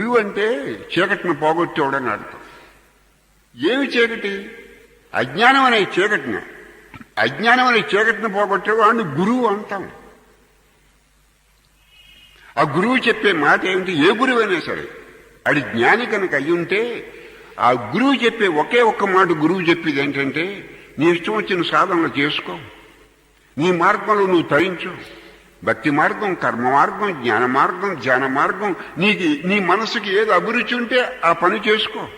గురువు అంటే చీకటిని పోగొట్టేవాడని అర్థం. ఏమి చీకటి? అజ్ఞానం అనే చీకటిని. అజ్ఞానం అనే చీకటిని పోగొట్టేవాడిని గురువు అంటాం. ఆ గురువు చెప్పే మాట ఏమిటి? ఏ గురువు అయినా సరే అది జ్ఞాని కనుక అయి ఉంటే ఆ గురువు చెప్పే ఒకే ఒక్క మాట గురువు చెప్పేది ఏంటంటే నీ ఇష్టం వచ్చిన సాధనలు చేసుకో. నీ మార్గంలో నువ్వు తరించు. భక్తి మార్గం కర్మ మార్గం జ్ఞాన మార్గం ధ్యాన మార్గం. నీకు నీ మనసుకి ఏది అభిరుచి ఉంటే ఆ పని చేసుకో.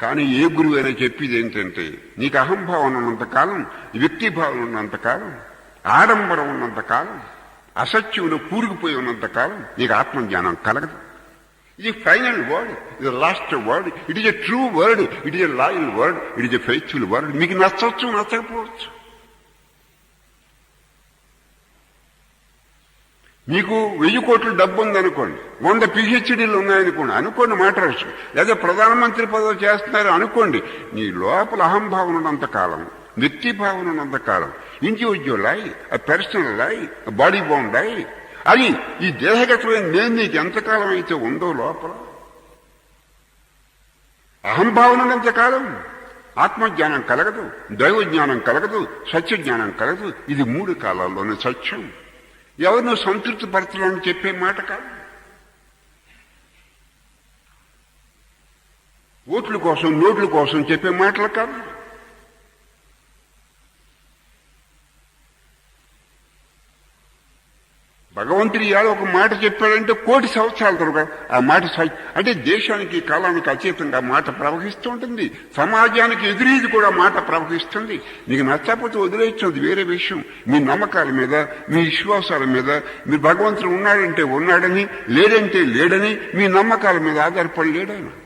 కానీ ఏ గురువు అయినా చెప్పేది ఏంటంటే నీకు అహంభావం ఉన్నంతకాలం వ్యక్తి భావన ఉన్నంతకాలం ఆడంబరం ఉన్నంతకాలం అసత్యంలో కూరుకుపోయి ఉన్నంతకాలం నీకు ఆత్మజ్ఞానం కలగదు. ఇది ఫైనల్ వర్డ్ ఇది last word it is a true word it is a loyal word it is a faithful word. మీకు నచ్చవచ్చు నచ్చకపోవచ్చు. మీకు వెయ్యి కోట్ల డబ్బు ఉందనుకోండి. వంద పిహెచ్డీలు ఉన్నాయనుకోండి. అనుకోండి మాట్లాడచ్చు లేదా ప్రధానమంత్రి పదవి చేస్తున్నారు అనుకోండి. నీ లోపల అహంభావన ఉన్నంత కాలం వ్యక్తి భావన ఉన్నంత కాలం ఇండివిజువల్ అయి పర్సనల్ అయి బాడీ బౌండ్ అయి అది ఈ దేహగతమైన నేను నీకు ఎంతకాలం అయితే ఉందో లోపల. అహంభావన ఉన్నంత కాలం. ఆత్మజ్ఞానం కలగదు దైవ జ్ఞానం కలగదు సత్య జ్ఞానం కలగదు. ఇది మూడు కాలాల్లోనే సత్యం. ఎవరినో సంతృప్తి పరచాలని చెప్పే మాట కాదు. ఓట్ల కోసం నోట్ల కోసం చెప్పే మాటలు కాదు. భగవంతుడు ఇవాళ ఒక మాట చెప్పాడంటే కోటి సంవత్సరాల తర్వాత ఆ మాట అంటే దేశానికి కాలానికి అచేతంగా మాట ప్రవహిస్తూ ఉంటుంది. సమాజానికి ఎదురీది కూడా మాట ప్రవహిస్తుంది. నీకు నచ్చకపోతే వదిలేస్తుంది వేరే విషయం. మీ నమ్మకాల మీద మీ విశ్వాసాల మీద మీరు భగవంతుడు ఉన్నాడంటే ఉన్నాడని లేడంటే లేడని మీ నమ్మకాల మీద ఆధారపడి లేడాను